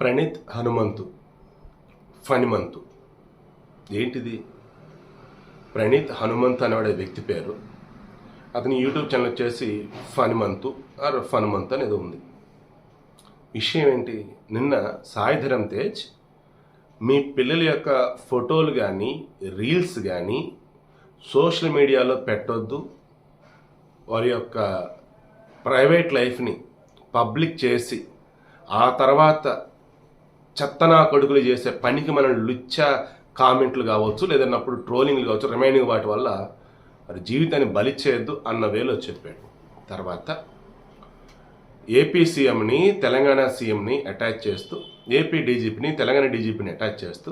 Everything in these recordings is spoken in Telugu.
ప్రణీత్ హనుమంతు. ఫణిమంతు. ఏంటిది? ప్రణీత్ హనుమంత్ అనేవాడే వ్యక్తి పేరు. అతని యూట్యూబ్ ఛానల్ వచ్చేసి ఫణిమంతు ఆర్ ఫనుమంత్ అనేది ఉంది. విషయం ఏంటి? నిన్న సాయిధరం తేజ్ మీ పిల్లల యొక్క ఫోటోలు కానీ రీల్స్ కానీ సోషల్ మీడియాలో పెట్టొద్దు. వారి యొక్క ప్రైవేట్ లైఫ్ని పబ్లిక్ చేసి ఆ తర్వాత చెత్తనా కొడుకులు చేసే పనికి మనం లుచ్చ కామెంట్లు కావచ్చు లేదన్నప్పుడు ట్రోలింగ్లు కావచ్చు రిమైనింగ్ వాటి వల్ల మరి జీవితాన్ని బలి చేయొద్దు అన్న వేలో చెప్పాడు. తర్వాత ఏపీ సీఎంని తెలంగాణ సీఎంని అటాచ్ చేస్తూ ఏపీ డీజీపీని తెలంగాణ డీజీపీని అటాచ్ చేస్తూ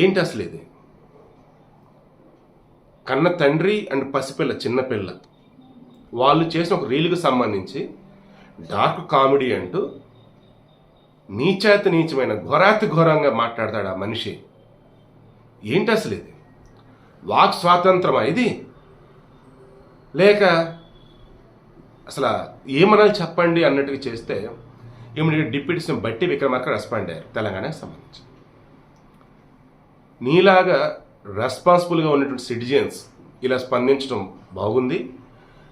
ఏంటి అసలు ఇది? కన్న తండ్రి అండ్ పసిపిల్ల చిన్నపిల్ల వాళ్ళు చేసిన ఒక రీల్కి సంబంధించి డార్క్ కామెడీ అంటూ నీచాతి నీచమైన ఘోరాతి ఘోరంగా మాట్లాడతాడు ఆ మనిషి. ఏంటి అసలు ఇది? వాక్ స్వాతంత్రమా ఇది? లేక అసలు ఏమనాలి చెప్పండి అన్నట్టుగా చేస్తే ఈమె డిప్యూటీస్ని బట్టి విక్రమార్క రెస్పాండ్ అయ్యారు తెలంగాణకు సంబంధించి. నీలాగా రెస్పాన్సిబుల్గా ఉన్నటువంటి సిటిజన్స్ ఇలా స్పందించడం బాగుంది.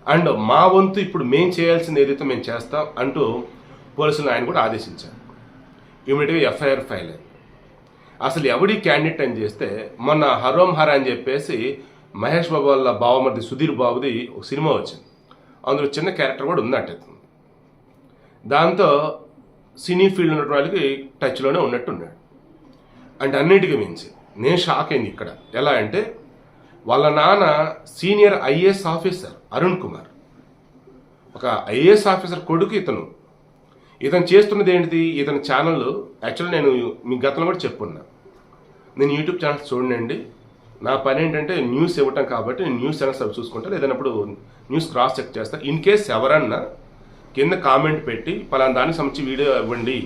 అండ్ మా వంతు ఇప్పుడు మేం చేయాల్సింది ఏదైతే మేము చేస్తాం అంటూ పోలీసులు ఆయన కూడా ఆదేశించారు. ఇమీడియట్గా ఎఫ్ఐఆర్ ఫైల్. అయింది అసలు ఎవడి క్యాండిడేట్ అని చేస్తే మొన్న హరోం హర అని చెప్పేసి మహేష్ బాబు వాళ్ళ బావమరిది సుధీర్ బాబుది ఒక సినిమా వచ్చింది. అందులో చిన్న క్యారెక్టర్ కూడా ఉందంట. దాంతో సినీ ఫీల్డ్ ఉన్న వాళ్ళకి టచ్లోనే ఉన్నట్టున్నాడు. అంటే అన్నిటికీ మించి. నేను షాక్ అయింది ఇక్కడ. ఎలా అంటే వాళ్ళ నాన్న senior IAS officer Arun Kumar. ఒక ఐఏఎస్ ఆఫీసర్ కొడుకు ఇతను. ఇతను చేస్తున్నది ఏంటిది? ఇతని ఛానల్ యాక్చువల్ నేను మీ గతంలో కూడా చెప్పున్నా. నేను యూట్యూబ్ ఛానల్ చూడండి. నా పని ఏంటంటే న్యూస్ ఇవ్వటం కాబట్టి నేను న్యూస్ ఛానల్స్ అవి చూసుకుంటా. లేదన్నప్పుడు న్యూస్ క్రాస్ చెక్ చేస్తా. ఇన్ కేస్ ఎవరన్నా కింద కామెంట్ పెట్టి పలానా దానికి సంబంధించి వీడియో ఇవ్వండి.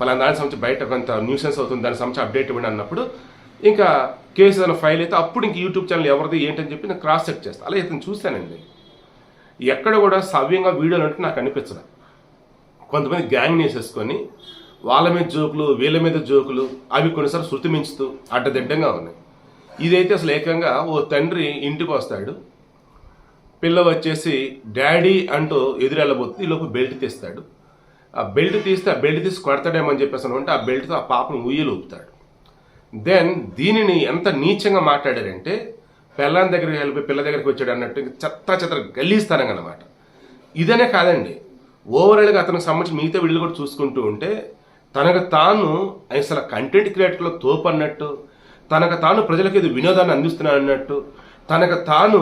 పలానా దానికి సంబంధించి బయట కొంత న్యూసెన్స్ అవుతుంది. దానికి సంబంధించి అప్డేట్ ఇవ్వండి అన్నప్పుడు ఇంకా కేసు ఏదైనా ఫైల్ అయితే అప్పుడు ఇంక యూట్యూబ్ ఛానల్ ఎవరిది ఏంటని చెప్పి నేను క్రాస్ చెక్ చేస్తాను అలా ఇతను చూశానండి. ఎక్కడ కూడా సవ్యంగా వీడియోలు అంటే నాకు అనిపించదు. కొంతమంది గ్యాంగ్ వేసేసుకొని వాళ్ళ మీద జోకులు వీళ్ళ మీద జోకులు అవి కొన్నిసార్లు శృతి మించుతూ అడ్డదిడ్డంగా ఉన్నాయి. ఇదైతే అసలు ఏకంగా ఓ తండ్రి ఇంటికి వస్తాడు పిల్ల వచ్చేసి డాడీ అంటూ ఎదురెళ్ళబోతుంది ఈలోపు బెల్ట్ తీస్తాడు. ఆ బెల్ట్ తీస్తే ఆ బెల్ట్ తీసి కొడతాడేమో అని చెప్పేసి అంటే ఆ బెల్ట్తో ఆ పాపను ఉయ్యలు ఊపుతాడు. దెన్ దీనిని ఎంత నీచంగా మాట్లాడారంటే పిల్లని దగ్గరికి వెళ్ళిపోయి పిల్ల దగ్గరికి వచ్చాడు అన్నట్టు చెత్త చెత్త గల్లీస్తానం అనమాట ఇదనే కాదండి ఓవరాల్గా అతనికి సంబంధించి మిగతా వీళ్ళు కూడా చూసుకుంటూ ఉంటే తనకు తాను అసలు కంటెంట్ క్రియేటర్లో తోపు అన్నట్టు తనకు తాను ప్రజలకు ఇది వినోదాన్ని అందిస్తున్నాను అన్నట్టు తనకు తాను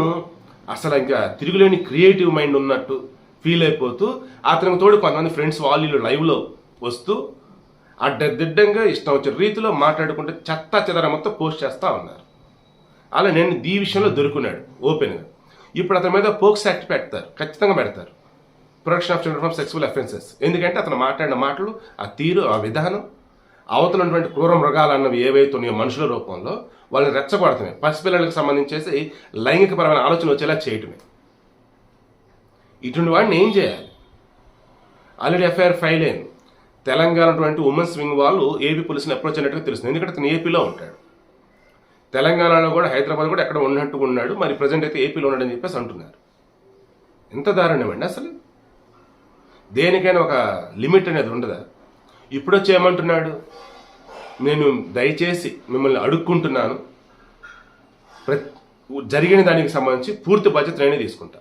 అసలు ఇంకా తిరుగులేని క్రియేటివ్ మైండ్ ఉన్నట్టు ఫీల్ అయిపోతూ అతనికి తోడు కొంతమంది ఫ్రెండ్స్ వాళ్ళు లైవ్లో వస్తూ అడ్డదిడ్డంగా ఇష్టం వచ్చిన రీతిలో మాట్లాడుకుంటే చెత్త చెదర మొత్తం పోస్ట్ చేస్తూ ఉన్నారు. అలా నేను ఈ విషయంలో దొరుకున్నాడు ఓపెన్గా ఇప్పుడు అతని మీద పోక్స్ యాక్ట్ పెడతారు ఖచ్చితంగా పెడతారు. Production of children from sexual offences ఎందుకంటే అతను మాట్లాడిన మాటలు ఆ తీరు ఆ విధానం అవతల క్రూర మృగాలు అన్నవి ఏవైతే ఉన్నాయో మనుషుల రూపంలో వాళ్ళని రెచ్చగొడుతున్నాయి పసిపిల్లలకు సంబంధించేసి లైంగికపరమైన ఆలోచన వచ్చేలా చేయటమే. ఇటువంటి వాడిని ఏం చేయాలి? ఆల్రెడీ ఎఫ్ఐఆర్ ఫైల్ అయింది. తెలంగాణ అటువంటి ఉమెన్స్ వింగ్ వాళ్ళు ఏపీ పోలీసుని అప్రోచ్ అయినట్టుగా తెలుస్తుంది. ఎందుకంటే అతను ఏపీలో ఉంటాడు. తెలంగాణలో కూడా హైదరాబాద్ కూడా ఎక్కడ ఉన్నట్టు ఉన్నాడు. మరి ప్రజెంట్ అయితే ఏపీలో ఉన్నాడని చెప్పేసి అంటున్నారు. ఎంత దారుణమండి అసలు? దేనికైనా ఒక లిమిట్ అనేది ఉండదా? ఇప్పుడు ఏమంటున్నాడు? నేను దయచేసి మిమ్మల్ని అడుక్కుంటున్నాను. జరిగిన దానికి సంబంధించి పూర్తి బాధ్యత నేనే తీసుకుంటా.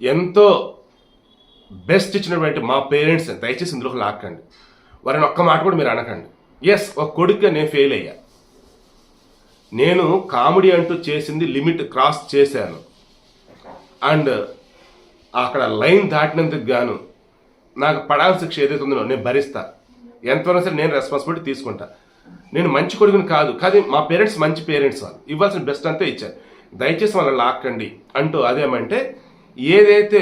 ఎంతో బెస్ట్ ఇచ్చినటువంటి మా పేరెంట్స్ దయచేసి ఇందులోకి లాక్కండి. వారిని ఒక్క మాట కూడా మీరు అనకండి. ఎస్ ఒక కొడుకుగా నేను ఫెయిల్ అయ్యా. నేను కామెడీ అంటూ చేసింది లిమిట్ క్రాస్ చేశాను. అండ్ అక్కడ లైన్ దాటినందుకు గాను నాకు పడాల్సిన శిక్ష ఏదైతే ఉందో నేను భరిస్తా. ఎంతవరకు సరే నేను రెస్పాన్సిబిలిటీ తీసుకుంటా. నేను మంచి కొడుకుని కాదు కానీ మా పేరెంట్స్ మంచి పేరెంట్స్ వాళ్ళు. ఇవ్వాల్సిన బెస్ట్ అంతా ఇచ్చారు. దయచేసి వాళ్ళని లాక్కండి అంటూ అదేమంటే ఏదైతే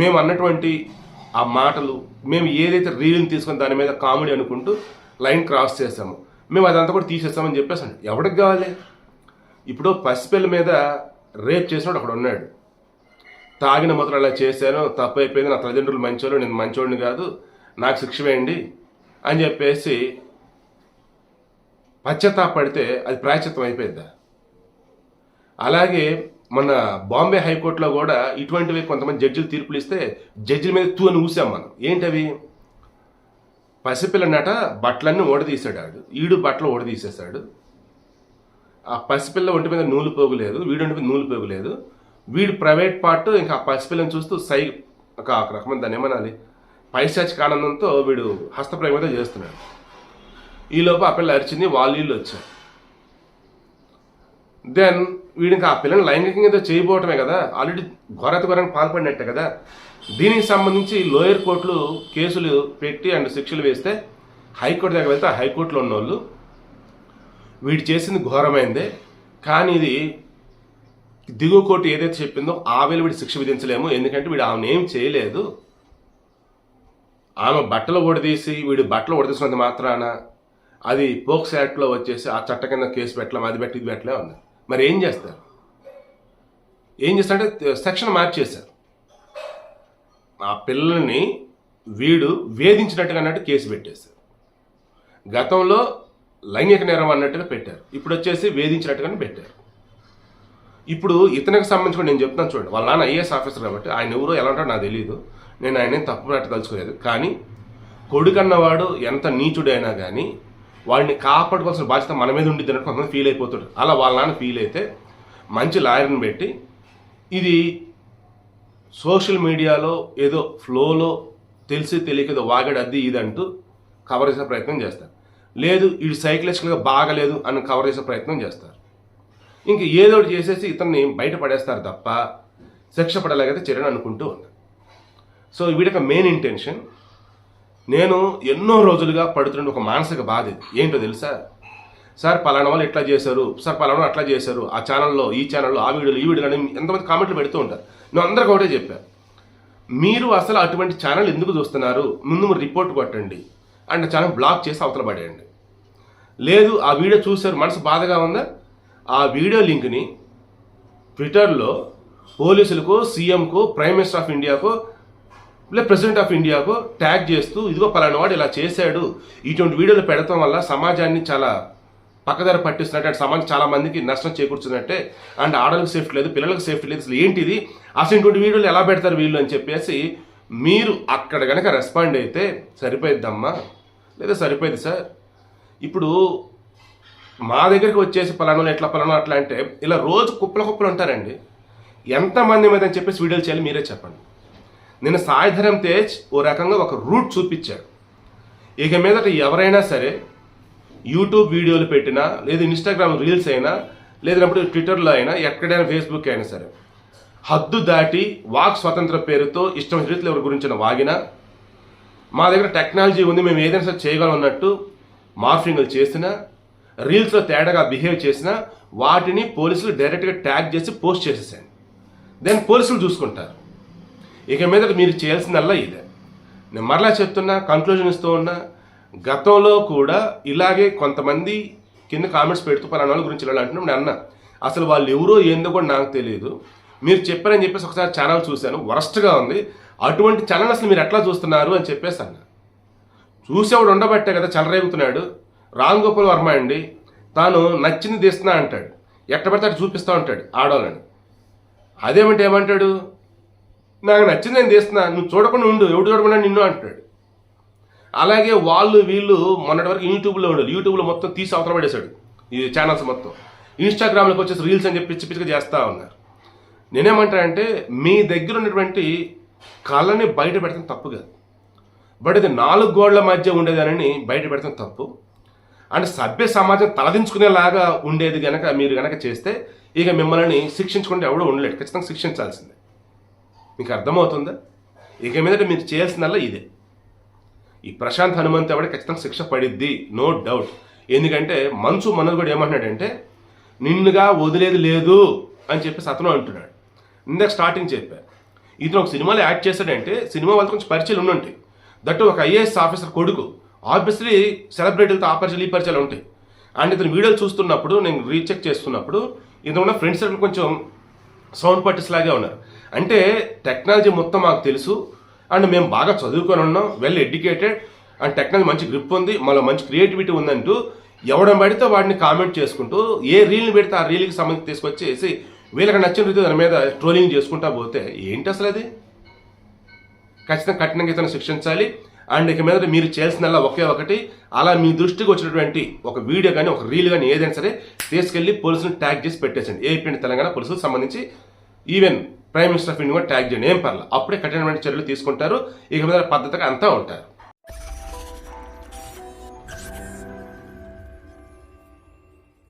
మేము అన్నటువంటి ఆ మాటలు మేము ఏదైతే రీల్ని తీసుకొని దాని మీద కామెడీ అనుకుంటూ లైన్ క్రాస్ చేసాము మేము అదంతా కూడా తీసేస్తామని చెప్పేసి ఎవరికి కావాలి? ఇప్పుడు పసిపిల్ల మీద రేప్ చేసినోడు అక్కడ ఉన్నాడు తాగిన మొదలు అలా చేశాను. తప్పు అయిపోయింది నా తల్లిదండ్రులు మంచోళ్ళు నేను మంచోడిని కాదు. నాకు శిక్ష వేయండి అని చెప్పేసి పశ్చాత్తాపడితే అది ప్రాయచిత్తం అయిపోయిందా అలాగే మన బాంబే హైకోర్టులో కూడా ఇటువంటివి కొంతమంది జడ్జిలు తీర్పులు ఇస్తే జడ్జిల మీద తూ అని ఊసాం మనం. ఏంటవి? పసిపిల్లనట బట్టలన్నీ ఓడదీశాడు ఆడు ఈడు బట్టలు ఓడదీసేశాడు ఆ పసిపిల్ల ఒంటి మీద నూలు పోగులేదు. వీడు ఒంటి మీద నూలు పోగులేదు. వీడు ప్రైవేట్ పార్ట్ ఇంకా పసిపిల్లని చూస్తూ సై ఒక రకమైన దాన్ని ఏమనాలి? పైశాచిక ఆనందంతో వీడు హస్తప్రయోగం చేస్తున్నాడు. ఈలోపు ఆ పిల్ల అరిచింది వాళ్ళు వీళ్ళు వచ్చారు. దెన్ వీడు ఇంకా ఆ పిల్లని లైంగికంగా ఏదో చేయబోవటమే కదా ఆల్రెడీ ఘోరత ఘోరానికి పాల్పడినట్టే కదా. దీనికి సంబంధించి లోయర్ కోర్టులు కేసులు పెట్టి అండ్ శిక్షలు వేస్తే హైకోర్టు దగ్గర వెళ్తే ఆ హైకోర్టులో ఉన్న వాళ్ళు వీడు చేసింది ఘోరమైందే. కానీ ఇది దిగువ కోర్టు ఏదైతే చెప్పిందో ఆ వీడు శిక్ష విధించలేము. ఎందుకంటే వీడు ఆమెను ఏం చేయలేదు. ఆమె బట్టలు ఉడదీసి వీడు బట్టలు ఉడదీసినంత మాత్రాన అది పోక్స్ యాక్ట్లో వచ్చేసి ఆ చట్ట కింద కేసు పెట్టలేం అది పెట్టి ఇది పెట్టలే ఉంది. మరి ఏం చేస్తారు? ఏం చేస్తారంటే సెక్షన్ మార్చేశారు. ఆ పిల్లల్ని వీడు వేధించినట్టుగా అన్నట్టు కేసు పెట్టేశారు. గతంలో లైంగిక నేరం అన్నట్టుగా పెట్టారు. ఇప్పుడు వచ్చేసి వేధించినట్టుగానే పెట్టారు. ఇప్పుడు ఇతనికి సంబంధించి నేను చెప్తాను చూడండి. వాళ్ళ నాన్న ఐఏఎస్ ఆఫీసర్ కాబట్టి ఆయన ఎవరో ఎలా ఉంటాడో నాకు తెలియదు నేను ఆయన తప్పు పెట్టదలుచుకోలేదు కానీ కొడుకన్నవాడు ఎంత నీచుడైనా కానీ వాడిని కాపాడుకోవాల్సిన బాధ్యత మన మీద ఉండిద్ది అన్నట్టు కొంతమంది ఫీల్ అయిపోతాడు అలా వాళ్ళ నాన్న ఫీల్ అయితే మంచి లాయర్ని పెట్టి ఇది సోషల్ మీడియాలో ఏదో ఫ్లోలో తెలిసి తెలియక ఏదో వాగాడు అది ఇది అంటూ కవర్ చేసే ప్రయత్నం చేస్తారు. లేదు ఇది సైకలాజికల్గా బాగలేదు అని కవర్ చేసే ప్రయత్నం చేస్తారు. ఇంక ఏదో చేసేసి ఇతన్ని బయట పడేస్తారు తప్ప శిక్ష పడలేకపోతే చర్యను అనుకుంటూ ఉంది. సో వీడికి మెయిన్ ఇంటెన్షన్ నేను ఎన్నో రోజులుగా పడుతున్న ఒక మానసిక బాధ ఇది. ఏంటో తెలుసా? సార్ పలానా వాళ్ళు ఇట్లా చేశారు? సార్ పలానా వాళ్ళు అట్లా చేశారు? ఆ ఛానల్లో ఈ ఛానల్లో ఆ వీడియోలు ఈ వీడియోలు అని ఎంతమంది కామెంట్లు పెడుతూ ఉంటారు. నేను అందరికీ ఒకటే చెప్పాను మీరు అసలు అటువంటి ఛానల్ ఎందుకు చూస్తున్నారు? ముందు మీరు రిపోర్ట్ కొట్టండి. అండ్ ఛానల్ బ్లాక్ చేసి అవతల పడేయండి. లేదు ఆ వీడియో చూశారు మనసు బాధగా ఉందా? ఆ వీడియో లింక్ని ట్విట్టర్లో పోలీసులకు సీఎంకు ప్రైమ్ మినిస్టర్ ఆఫ్ ఇండియాకు లేదా ప్రెసిడెంట్ ఆఫ్ ఇండియాకు ట్యాగ్ చేస్తూ ఇదిగో పలానా వాడు ఇలా చేశాడు. ఇటువంటి వీడియోలు పెడతాం వల్ల సమాజాన్ని చాలా పక్కదారి పట్టిస్తున్నట్టు అంటే సమాజం చాలా మందికి నష్టం చేకూర్చున్నట్టే అండ్ ఆడలకు సేఫ్టీ లేదు పిల్లలకు సేఫ్టీ లేదు. అసలు ఏంటిది? అసలు ఇటువంటి వీడియోలు ఎలా పెడతారు వీళ్ళు? అని చెప్పేసి మీరు అక్కడ కనుక రెస్పాండ్ అయితే సరిపోయిద్దమ్మా? లేదా సరిపోయింది సార్? ఇప్పుడు మా దగ్గరికి వచ్చేసి పలానా ఎట్లా పలానా అట్లా అంటే ఇలా రోజు కుప్పల కుప్పలు ఉంటారండి ఎంతమంది మీద అని చెప్పేసి వీడియోలు చేయాలి మీరే చెప్పండి. నేను సాయిధరం తేజ్ ఓ రకంగా ఒక రూట్ చూపించాడు. ఇక మీదట ఎవరైనా సరే యూట్యూబ్ వీడియోలు పెట్టినా లేదా ఇన్స్టాగ్రామ్ రీల్స్ అయినా లేదన్నప్పుడు ట్విట్టర్లో అయినా ఎక్కడైనా ఫేస్బుక్ అయినా సరే హద్దు దాటి వాక్ స్వతంత్ర పేరుతో ఇష్టం రీతిలో ఎవరి గురించిన వాగినా మా దగ్గర టెక్నాలజీ ఉంది మేము ఏదైనా సరే చేయగలం అన్నట్టు మార్ఫింగ్లు చేసినా రీల్స్లో తేడాగా బిహేవ్ చేసినా వాటిని పోలీసులు డైరెక్ట్గా ట్యాగ్ చేసి పోస్ట్ చేసేసాను దెన్ పోలీసులు చూసుకుంటారు. ఇక మీద మీరు చేయాల్సిందల్లా ఇదే. నేను మరలా చెప్తున్నా కంక్లూజన్ ఇస్తూ ఉన్నా గతంలో కూడా ఇలాగే కొంతమంది కింద కామెంట్స్ పెడుతూ పలానా వాళ్ళ గురించి ఇలా అంటున్నాం. నేను అన్నా అసలు వాళ్ళు ఎవరో ఏందో కూడా నాకు తెలియదు. మీరు చెప్పారని చెప్పేసి ఒకసారి ఛానల్ చూశాను. వరస్ట్గా ఉంది. అటువంటి ఛానల్ అసలు మీరు ఎట్లా చూస్తున్నారు అని చెప్పేసి అన్నా. చూసేవాడు ఉండబట్టే కదా చెలరేగుతున్నాడు రామ్ గోపాల్ వర్మ అండి తాను నచ్చింది తీస్తున్నా అంటాడు. ఎట్ట పడితే అటు చూపిస్తూ ఉంటాడు ఆడవాళ్ళని అదేమంటే ఏమంటాడు? నాకు నచ్చింది నేను తీస్తున్నా నువ్వు చూడకుండా ఉండు ఎవడు చూడకుండా నిన్ను అంటాడు. అలాగే వాళ్ళు వీళ్ళు మొన్నటి వరకు యూట్యూబ్లో ఉండదు యూట్యూబ్లో మొత్తం తీసి అవతల పడేశాడు ఈ ఛానల్స్ మొత్తం. ఇన్స్టాగ్రామ్లోకి వచ్చేసి రీల్స్ అని చెప్పి పిచ్చి పిచ్చిగా చేస్తూ ఉన్నారు. నేనేమంటానంటే మీ దగ్గర ఉన్నటువంటి కళని బయట పెడతాం తప్పు కాదు. బట్ ఇది నాలుగు గోడల మధ్య ఉండేదానని బయట పెడతాం తప్పు. అండ్ సభ్య సమాజం తలదించుకునేలాగా ఉండేది కనుక మీరు కనుక చేస్తే ఇక మిమ్మల్ని శిక్షించుకుంటే ఎవడో ఉండలేడు. ఖచ్చితంగా శిక్షించాల్సిందే. మీకు అర్థమవుతుందా? ఇక మీదట మీరు చేయాల్సిందల్లా ఇదే. ఈ ప్రశాంత్ హనుమంత్ ఎవడ ఖచ్చితంగా శిక్ష పడిద్ది నో డౌట్. ఎందుకంటే మంచు మనోజ్ కూడా ఏమంటున్నాడంటే నిన్నుగా వదిలేది లేదు అని చెప్పేసి అతను అంటున్నాడు. ఇందాక స్టార్టింగ్ చెప్పా. ఇతను ఒక సినిమాలో యాక్ట్ చేశాడంటే సినిమా వాళ్ళకి కొంచెం పరిచయం ఉండుంటాయి. దట్టు ఒక ఐఏఎస్ ఆఫీసర్ కొడుకు ఆబ్వియస్లీ సెలబ్రిటీలతో ఆ పరిచయాలు ఈ పరిచయాలు ఉంటాయి. అండ్ ఇతను వీడియోలు చూస్తున్నప్పుడు నేను రీచెక్ చేస్తున్నప్పుడు ఇతను ఉన్న ఫ్రెండ్స్ సర్కిల్ కొంచెం సౌండ్ పర్టిస్ లాగే ఉన్నారు. అంటే టెక్నాలజీ మొత్తం మాకు తెలుసు. అండ్ మేము బాగా చదువుకొని ఉన్నాం వెల్ ఎడ్యుకేటెడ్ అండ్ టెక్నాలజీ మంచి గ్రిప్ ఉంది మళ్ళీ మంచి క్రియేటివిటీ ఉందంటూ ఎవడం పడితే వాడిని కామెంట్ చేసుకుంటూ ఏ రీల్ని పెడితే ఆ రీల్కి సంబంధించి తీసుకొచ్చేసి వీళ్ళకి నచ్చిన రీతి దాని మీద ట్రోలింగ్ చేసుకుంటా పోతే ఏంటి అసలు అది? ఖచ్చితంగా కఠినంగా ఇతను శిక్షించాలి. అండ్ ఇక మీద మీరు చేయాల్సిందల్లా ఒకే ఒకటి. అలా మీ దృష్టికి వచ్చినటువంటి ఒక వీడియో కానీ ఒక రీల్ కానీ ఏదైనా సరే తీసుకెళ్ళి పోలీసులు ట్యాగ్ చేసి పెట్టేసండి ఏపీ అండ్ తెలంగాణ పోలీసులకు సంబంధించి even prime minister of India కూడా ట్యాగ్ చేయండి. ఏం పర్లేదు. అప్పుడే కఠినమైన చర్యలు తీసుకుంటారు. ఇక మీద పద్ధతిగా అంతా ఉంటారు.